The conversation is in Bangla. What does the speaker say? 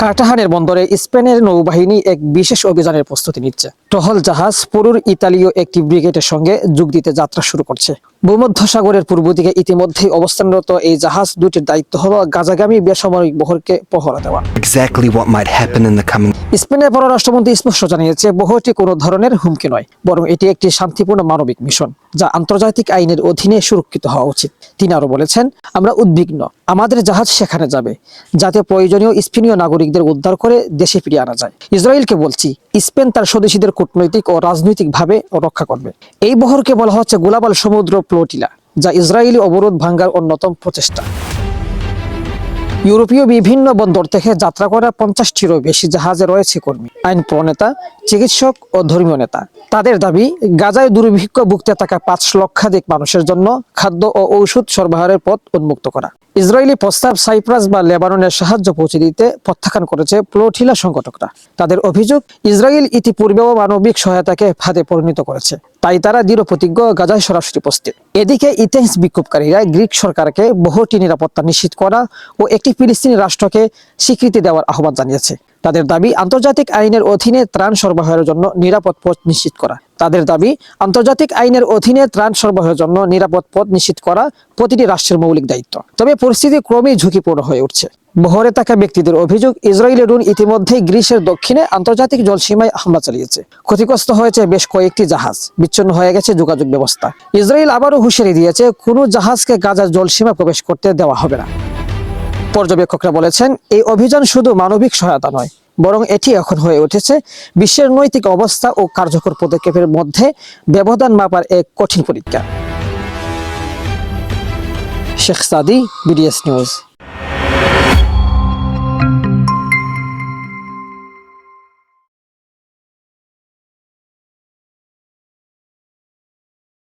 কার্টাহানের বন্দরে স্পেনের নৌবাহিনী এক বিশেষ অভিযানের প্রস্তুতি নিচ্ছে। টহল জাহাজ পুরুর ইতালীয় একটি ব্রিগেডের সঙ্গে যোগ দিতে যাত্রা শুরু করছে। ভূমধ্যসাগরের পূর্ব দিকে ইতিমধ্যেই অবস্থানরত এই জাহাজ দুটির দায়িত্ব হলো গাজাগামী বেসামরিক বহরকে পহরা দেওয়া। স্পেনের পররাষ্ট্রমন্ত্রী স্পষ্ট জানিয়েছে বহরটি কোনো ধরনের হুমকি নয় বরং এটি একটি শান্তিপূর্ণ মানবিক মিশন যা আন্তর্জাতিক আইনের অধীনে সুরক্ষিত হওয়া উচিত। তিনি আরও বলেছেন আমরা উদ্বিগ্ন আমাদের জাহাজ সেখানে যাবে যাতে প্রয়োজনীয় স্পেনীয় নাগরিকদের উদ্ধার করে দেশে ফিরিয়ে আনা যায়। ইসরায়েলকে বলছি স্পেন তার স্বদেশীদের কূটনৈতিক ও রাজনৈতিকভাবে রক্ষা করবে। এই বহরকে বলা হচ্ছে গোলাবাল সমুদ্র প্লোটিলা যা ইসরায়েলি অবরোধ ভাঙ্গার অন্যতম প্রচেষ্টা। ইউরোপীয় বিভিন্ন বন্দর থেকে যাত্রা করা পঞ্চাশটিরও বেশি জাহাজে রয়েছে কর্মী। আইন প্রণেতা চিকিৎসক ও ধর্মীয় নেতা। তাদের দাবি, গাজায় দুর্ভিক্ষ ভুগতে থাকা পাঁচ লক্ষাধিক মানুষের জন্য খাদ্য ও ঔষধ সরবরাহের পথ উন্মুক্ত করা। ইসরায়েলি প্রস্তাব সাইপ্রাস বা লেবাননের সাহায্য পৌঁছে দিতে প্রত্যাখ্যান করেছে প্লোঠিলা সংগঠকরা। তাদের অভিযোগ, ইসরায়েল ইতিপূর্বেও মানবিক সহায়তাকে ফাঁদে পরিণত করেছে। তাই তারা দৃঢ় প্রতিজ্ঞ গাজায় সরাসরি উপস্থিত। এদিকে ইতিহাস বিক্ষোভকারীরা গ্রিক সরকারকে বহুটি নিরাপত্তা নিশ্চিত করা ও একটি ফিলিস্তিনি রাষ্ট্রকে স্বীকৃতি দেওয়ার আহ্বান জানিয়েছে। তাদের দাবি আন্তর্জাতিক আইনের অধীনে ত্রাণ সরবরাহের জন্য নিরাপদ পথ নিশ্চিত করা। তাদের দাবি আন্তর্জাতিক আইনের অধীনে ত্রাণ সরবরাহের জন্য নিরাপদ পথ নিশ্চিত করা প্রতিটি রাষ্ট্রের মৌলিক দায়িত্ব। তবে পরিস্থিতি ক্রমেই ঝুঁকিপূর্ণ হয়ে উঠছে। বহরে থাকা ব্যক্তিদের অভিযোগ, ইসরায়েলের ড্রোন ইতিমধ্যেই গ্রিসের দক্ষিণে আন্তর্জাতিক জলসীমায় হামলা চালিয়েছে। ক্ষতিগ্রস্ত হয়েছে বেশ কয়েকটি জাহাজ। বিচ্ছিন্ন হয়ে গেছে যোগাযোগ ব্যবস্থা। ইসরায়েল আবারও হুঁশিয়ারি দিয়েছে, কোনো জাহাজকে গাজার জলসীমা প্রবেশ করতে দেওয়া হবে না। পর্যবেক্ষকরা বলেছেন, এই অভিযান শুধু মানবিক সহায়তা নয়, বরং এটি এখন হয়ে উঠেছে বিশ্বের নৈতিক অবস্থা ও কার্যকর পদক্ষেপের মধ্যে ব্যবধান মাপার এক কঠিন পরীক্ষা। Sheikh Sadi, BDS news.